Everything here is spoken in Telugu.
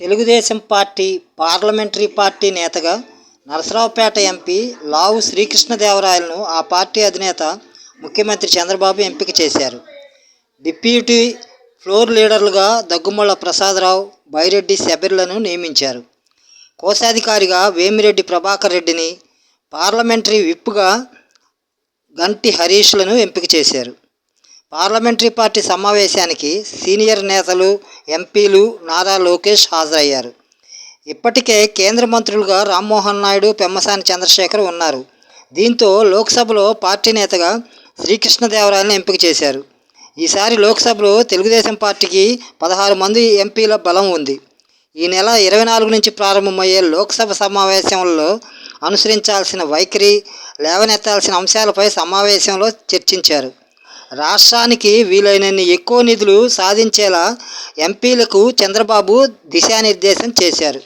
తెలుగుదేశం పార్టీ పార్లమెంటరీ పార్టీ నేతగా నరసరావుపేట ఎంపీ లావు శ్రీకృష్ణదేవరాయలను ఆ పార్టీ అధినేత ముఖ్యమంత్రి చంద్రబాబు ఎంపిక చేశారు. డిప్యూటీ ఫ్లోర్ లీడర్లుగా దగ్గుమల్ల ప్రసాదరావు బైరెడ్డి శబరిలను నియమించారు. కోశాధికారిగా వేమిరెడ్డి ప్రభాకర్ రెడ్డిని పార్లమెంటరీ విప్గా గంటి హరీష్లను ఎంపిక చేశారు. పార్లమెంటరీ పార్టీ సమావేశానికి సీనియర్ నేతలు ఎంపీలు నారా లోకేష్ హాజరయ్యారు. ఇప్పటికే కేంద్ర మంత్రులుగా రామ్మోహన్ నాయుడు పెమ్మసాని చంద్రశేఖర్ ఉన్నారు. దీంతో లోక్సభలో పార్టీ నేతగా శ్రీకృష్ణదేవరాయలను ఎంపిక చేశారు. ఈసారి లోక్సభలో తెలుగుదేశం పార్టీకి పదహారు మంది ఎంపీల బలం ఉంది. ఈ నెల ఇరవై నాలుగు నుంచి ప్రారంభమయ్యే లోక్సభ సమావేశంలో అనుసరించాల్సిన వైఖరి లేవనెత్తాల్సిన అంశాలపై సమావేశంలో చర్చించారు. రాష్ట్రానికి వీలైనన్ని ఎక్కువ నిధులు సాధించేలా ఎంపీలకు చంద్రబాబు దిశానిర్దేశం చేశారు.